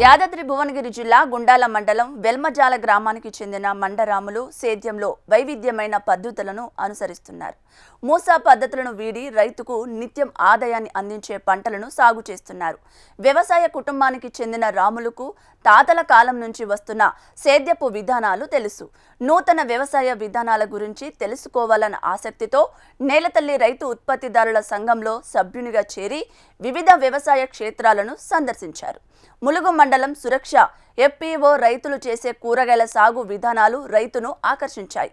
యాదాద్రి భువనగిరి జిల్లా గుండాల మండలం వెల్మజాల గ్రామానికి చెందిన మండరాములు సేద్యంలో వైవిధ్యమైన పద్ధతులను అనుసరిస్తున్నారు. మూసా పద్ధతులను వీడి రైతుకు నిత్యం ఆదాయాన్ని అందించే పంటలను సాగు చేస్తున్నారు. వ్యవసాయ కుటుంబానికి చెందిన రాములకు తాతల కాలం నుంచి వస్తున్న సేద్యపు విధానాలు తెలుసు. నూతన వ్యవసాయ విధానాల గురించి తెలుసుకోవాలన్న ఆసక్తితో నేలతల్లి రైతు ఉత్పత్తిదారుల సంఘంలో సభ్యునిగా చేరి వివిధ వ్యవసాయ క్షేత్రాలను సందర్శించారు. ములుగు మండలం సురక్ష ఎఫ్పిఓ రైతులు చేసే కూరగాయల సాగు విధానాలు రైతును ఆకర్షించాయి.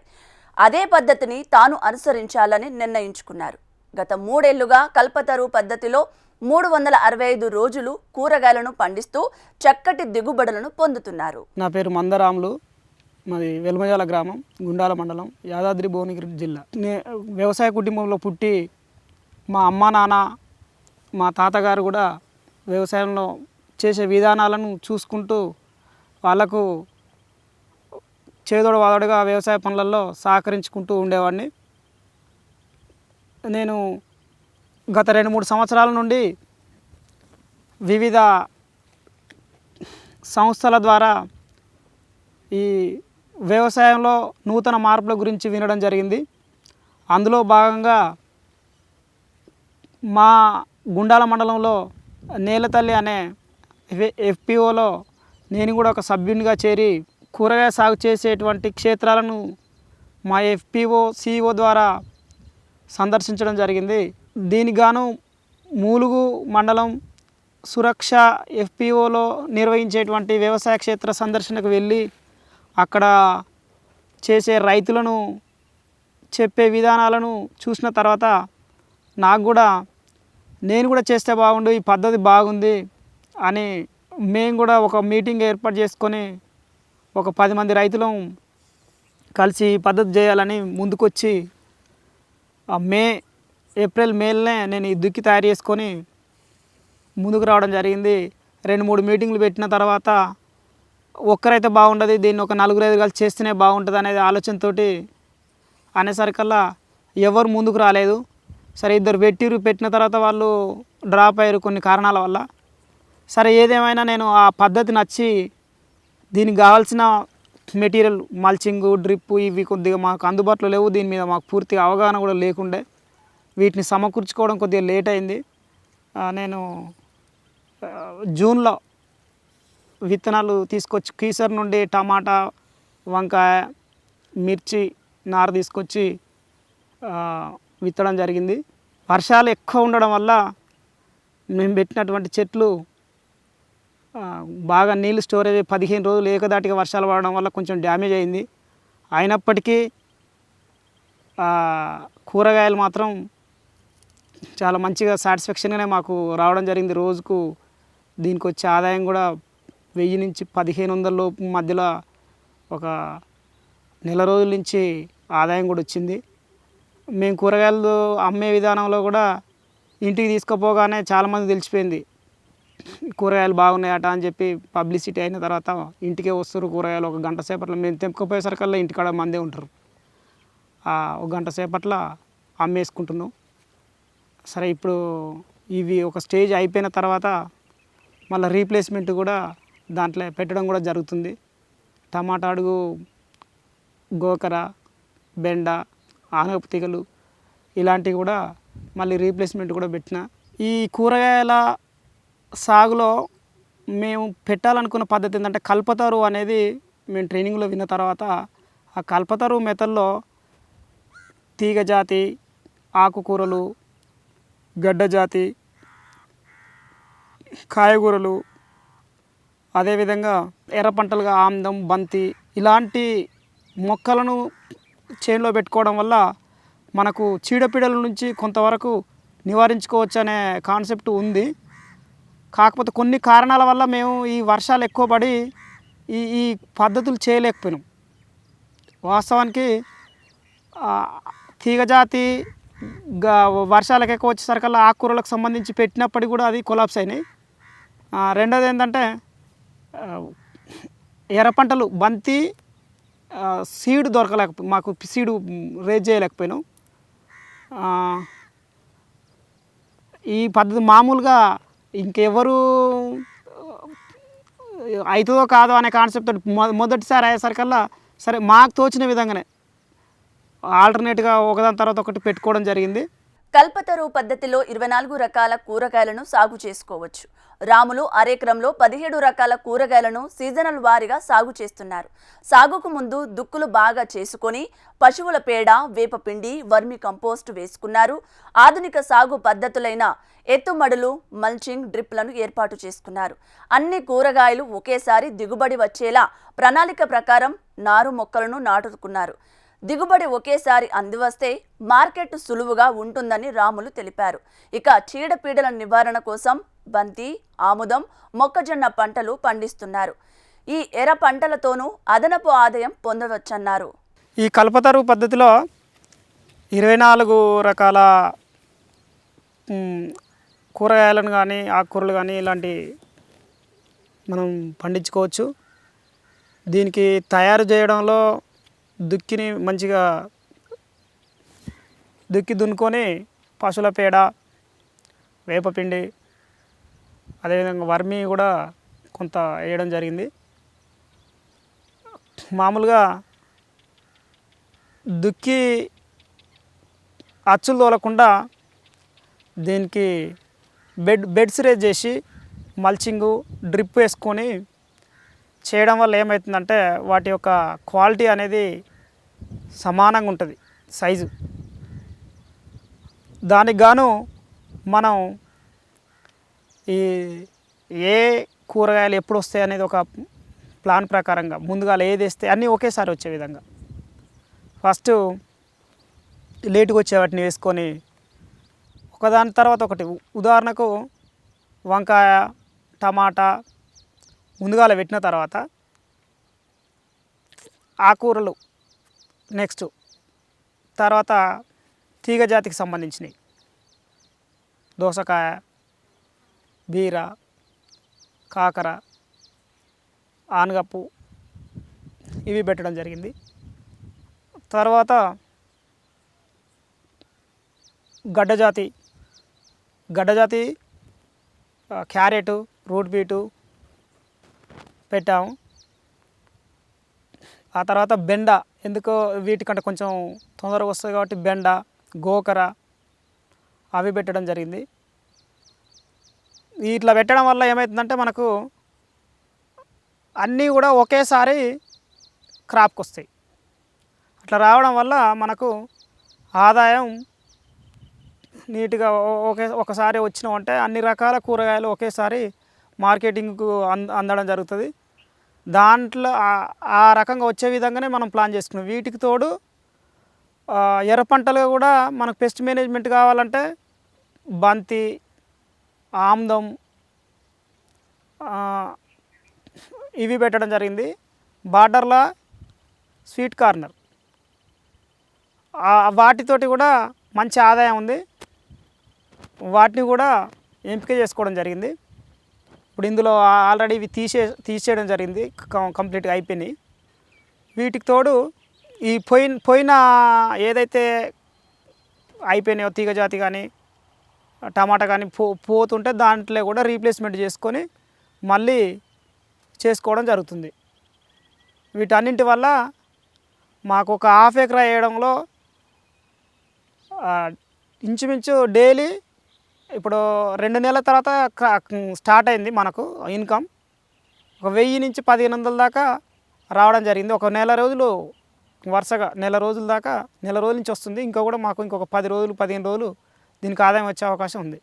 అదే పద్ధతిని తాను అనుసరించాలని నిర్ణయించుకున్నారు. గత మూడేళ్ళుగా కల్పతరు పద్ధతిలో మూడు వందల అరవై ఐదు రోజులు కూరగాయలను పండిస్తూ చక్కటి దిగుబడులను పొందుతున్నారు. నా పేరు మందరాములు. మాది వెల్మజాల గ్రామం గుండాల మండలం యాదాద్రి భువనగిరి జిల్లా. నే వ్యవసాయ కుటుంబంలో పుట్టి మా అమ్మ నాన్న మా తాతగారు కూడా వ్యవసాయంలో చేసే విధానాలను చూసుకుంటూ వాళ్ళకు చేదోడు వాదోడుగా వ్యవసాయ పనులలో సహకరించుకుంటూ ఉండేవాడిని. నేను గత రెండు మూడు సంవత్సరాల నుండి వివిధ సంస్థల ద్వారా ఈ వ్యవసాయంలో నూతన మార్పుల గురించి వినడం జరిగింది. అందులో భాగంగా మా గుండాల మండలంలో నేలతల్లి అనే ఎఫ్పిఓలో నేను కూడా ఒక సభ్యునిగా చేరి కూరగాయ సాగు చేసేటువంటి క్షేత్రాలను మా ఎఫ్పిఓ సిఇఓ ద్వారా సందర్శించడం జరిగింది. దీనికి గాను మూలుగు మండలం సురక్ష ఎఫ్పిఓలో నిర్వహించేటువంటి వ్యవసాయ క్షేత్ర సందర్శనకు వెళ్ళి అక్కడ చేసే రైతులను చెప్పే విధానాలను చూసిన తర్వాత నాకు కూడా నేను కూడా చేస్తే బాగుండు ఈ పద్ధతి బాగుంది అని మేము కూడా ఒక మీటింగ్ ఏర్పాటు చేసుకొని ఒక పది మంది రైతులం కలిసి ఈ పద్ధతి చేయాలని ముందుకొచ్చి మే ఏప్రిల్ మేలనే నేను ఈ దుక్కి తయారు చేసుకొని ముందుకు రావడం జరిగింది. రెండు మూడు మీటింగ్లు పెట్టిన తర్వాత ఒక్కరైతే బాగుండదు దీన్ని ఒక నలుగురు ఐదు కలిసి చేస్తేనే బాగుంటుంది అనేది ఆలోచనతోటి అనేసరికల్లా ఎవరు ముందుకు రాలేదు. సరే ఇద్దరు పెట్టిరు పెట్టిన తర్వాత వాళ్ళు డ్రాప్ అయ్యారు కొన్ని కారణాల వల్ల. సరే ఏదేమైనా నేను ఆ పద్ధతి నచ్చి దీనికి కావాల్సిన మెటీరియల్ మల్చింగ్ డ్రిప్ ఇవి కొద్దిగా మాకు అందుబాటులో లేవు. దీని మీద మాకు పూర్తిగా అవగాహన కూడా లేకుండే. వీటిని సమకూర్చుకోవడం కొద్దిగా లేట్ అయింది. నేను జూన్లో విత్తనాలు తీసుకొచ్చి కీసర్ నుండి టమాటా వంకాయ మిర్చి నార తీసుకొచ్చి విత్తడం జరిగింది. వర్షాలు ఎక్కువ ఉండడం వల్ల మేము పెట్టినటువంటి చెట్లు బాగా నీళ్ళు స్టోరేజ్ పదిహేను రోజులు ఏకదాటిగా వర్షాలు పడడం వల్ల కొంచెం డ్యామేజ్ అయింది. అయినప్పటికీ కూరగాయలు మాత్రం చాలా మంచిగా సాటిస్ఫాక్షన్గానే మాకు రావడం జరిగింది. రోజుకు దీనికి వచ్చే ఆదాయం కూడా వెయ్యి నుంచి పదిహేను వందల లోపు మధ్యలో ఒక నెల రోజుల నుంచి ఆదాయం కూడా వచ్చింది. మేము కూరగాయలు అమ్మే విధానంలో కూడా ఇంటికి తీసుకుపోగానే చాలామంది తెలిసిపోయింది. కూరగాయలు బాగున్నాయట అని చెప్పి పబ్లిసిటీ అయిన తర్వాత ఇంటికే వస్తారు కూరగాయలు. ఒక గంట సేపట్లో మేము తెంపుకుపోయేసరికల్లా ఇంటికాడ మందే ఉంటారు ఒక గంట సేపట్లో అమ్మేసుకుంటున్నాం. సరే ఇప్పుడు ఇవి ఒక స్టేజ్ అయిపోయిన తర్వాత మళ్ళీ రీప్లేస్మెంట్ కూడా దాంట్లో పెట్టడం కూడా జరుగుతుంది. టమాటా అడుగు గోకర బెండ ఆనగపు తీగలు ఇలాంటివి కూడా మళ్ళీ రీప్లేస్మెంట్ కూడా పెట్టిన. ఈ కూరగాయల సాగులో మేము పెట్టాలనుకున్న పద్ధతి ఏంటంటే కల్పతరు అనేది మేము ట్రైనింగ్లో విన్న తర్వాత ఆ కల్పతరు మెతల్లో తీగ జాతి ఆకుకూరలు గడ్డ జాతి కాయగూరలు అదేవిధంగా ఎర్ర పంటలుగా ఆమ్దం బంతి ఇలాంటి మొక్కలను చేనులో పెట్టుకోవడం వల్ల మనకు చీడపీడల నుంచి కొంతవరకు నివారించుకోవచ్చు అనే కాన్సెప్ట్ ఉంది. కాకపోతే కొన్ని కారణాల వల్ల మేము ఈ వర్షాలు ఎక్కువ పడి ఈ ఈ పద్ధతులు చేయలేకపోయినాం. వాస్తవానికి తీగజాతి వర్షాలకు ఎక్కువ వచ్చేసరికల్లా ఆకుకూరలకు సంబంధించి పెట్టినప్పటికీ కూడా అది కొలాప్స్ అయినాయి. రెండోది ఏంటంటే ఎర్ర పంటలు బంతి సీడ్ దొరకలేక మాకు సీడు రేజ్ చేయలేకపోయినాం. ఈ పద్ధతి మామూలుగా ఇంకెవరు అవుతుందో కాదో అనే కాన్సెప్ట్ మొదటిసారి అయ్యేసరికల్లా సరే మాకు తోచిన విధంగానే ఆల్టర్నేట్గా ఒకదాని తర్వాత ఒకటి పెట్టుకోవడం జరిగింది. కల్పతరు పద్ధతిలో ఇరవై నాలుగు రకాల కూరగాయలను సాగు చేసుకోవచ్చు. రాములు అరేక్రంలో పదిహేడు రకాల కూరగాయలను సీజనల్ వారీగా సాగు చేస్తున్నారు. సాగుకు ముందు దుక్కులు బాగా చేసుకొని పశువుల పేడ వేపపిండి వర్మి కంపోస్ట్ వేసుకున్నారు. ఆధునిక సాగు పద్ధతులైన ఎత్తుమడులు మల్చింగ్ డ్రిప్లను ఏర్పాటు చేసుకున్నారు. అన్ని కూరగాయలు ఒకేసారి దిగుబడి వచ్చేలా ప్రణాళిక ప్రకారం నారు మొక్కలను నాటుకున్నారు. దిగుబడి ఒకేసారి అందివస్తే మార్కెట్ సులువుగా ఉంటుందని రాములు తెలిపారు. ఇక చీడపీడల నివారణ కోసం బంతి ఆముదం మొక్కజొన్న పంటలు పండిస్తున్నారు. ఈ ఎర్ర పంటలతోనూ అదనపు ఆదాయం పొందవచ్చన్నారు. ఈ కల్పతరు పద్ధతిలో ఇరవై నాలుగు రకాల కూరగాయలను కానీ ఆకుకూరలు కానీ ఇలాంటి మనం పండించుకోవచ్చు. దీనికి తయారు చేయడంలో దుక్కిని మంచిగా దుక్కి దున్నుకొని పశువుల పేడ వేపపిండి అదేవిధంగా వర్మి కూడా కొంత వేయడం జరిగింది. మామూలుగా దుక్కి అచ్చులు తోలకుండా దీనికి బెడ్ బెడ్స్ రేజ్ చేసి మల్చింగు డ్రిప్ వేసుకొని చేయడం వల్ల ఏమవుతుందంటే వాటి యొక్క క్వాలిటీ అనేది సమానంగా ఉంటుంది సైజు. దానికి గాను మనం ఈ ఏ కూరగాయలు ఎప్పుడు వస్తాయి అనేది ఒక ప్లాన్ ప్రకారంగా ముందుగా ఏది వేస్తే అన్నీ ఒకేసారి వచ్చే విధంగా. ఫస్ట్ లేటుగా వచ్చే వాటిని వేసుకొని ఒకదాని తర్వాత ఒకటి. ఉదాహరణకు వంకాయ టమాటా ముందుగాల పెట్టిన తర్వాత ఆకూరలు నెక్స్ట్ తర్వాత తీగ జాతికి సంబంధించినవి. దోసకాయ బీర కాకర ఆనగప్పు ఇవి పెట్టడం జరిగింది. తర్వాత గడ్డజాతి గడ్డజాతి క్యారెట్ రూట్ బీటు పెట్టాము. ఆ తర్వాత బెండ ఎందుకో వీటికంటే కొంచెం తొందరగా వస్తుంది కాబట్టి బెండ గోకర అవి పెట్టడం జరిగింది. ఇట్లా పెట్టడం వల్ల ఏమవుతుందంటే మనకు అన్నీ కూడా ఒకేసారి క్రాప్కి వస్తాయి. అట్లా రావడం వల్ల మనకు ఆదాయం నీట్గా ఒకే ఒకసారి వచ్చినామంటే అన్ని రకాల కూరగాయలు ఒకేసారి మార్కెటింగ్కు అంద అందడం జరుగుతుంది. దాంట్లో ఆ- రకంగా వచ్చే విధంగానే మనం ప్లాన్ చేసుకున్నాం. వీటికి తోడు ఎర్ర పంటలుగా కూడా మనకు పెస్ట్ మేనేజ్మెంట్ కావాలంటే బంతి ఆమ్దం ఇవి పెట్టడం జరిగింది. బార్డర్లో స్వీట్ కార్నర్. వాటితోటి కూడా మంచి ఆదాయం ఉంది. వాటిని కూడా ఎంపిక చేసుకోవడం జరిగింది. ఇప్పుడు ఇందులో ఆల్రెడీ ఇవి తీసే తీసేయడం జరిగింది. కం- కంప్లీట్గా అయిపోయినాయి. వీటికి తోడు ఈ పోయిన పోయిన ఏదైతే అయిపోయినాయో తీగ జాతి కానీ టమాటా కానీ పో పోతుంటే దాంట్లో కూడా రీప్లేస్మెంట్ చేసుకొని మళ్ళీ చేసుకోవడం జరుగుతుంది. వీటన్నింటి వల్ల మాకు ఒక హాఫ్ ఎకరా వేయడంలో ఇంచుమించు డైలీ ఇప్పుడు రెండు నెలల తర్వాత క్రా- స్టార్ట్ అయింది మనకు ఇన్కమ్. ఒక వెయ్యి నుంచి పదిహేను వందల దాకా రావడం జరిగింది. ఒక నెల రోజులు వరుసగా నెల రోజుల దాకా నెల రోజుల నుంచి వస్తుంది. ఇంకా కూడా మాకు ఇంకొక పది రోజులు పదిహేను రోజులు దీనికి ఆదాయం వచ్చే అవకాశం ఉంది.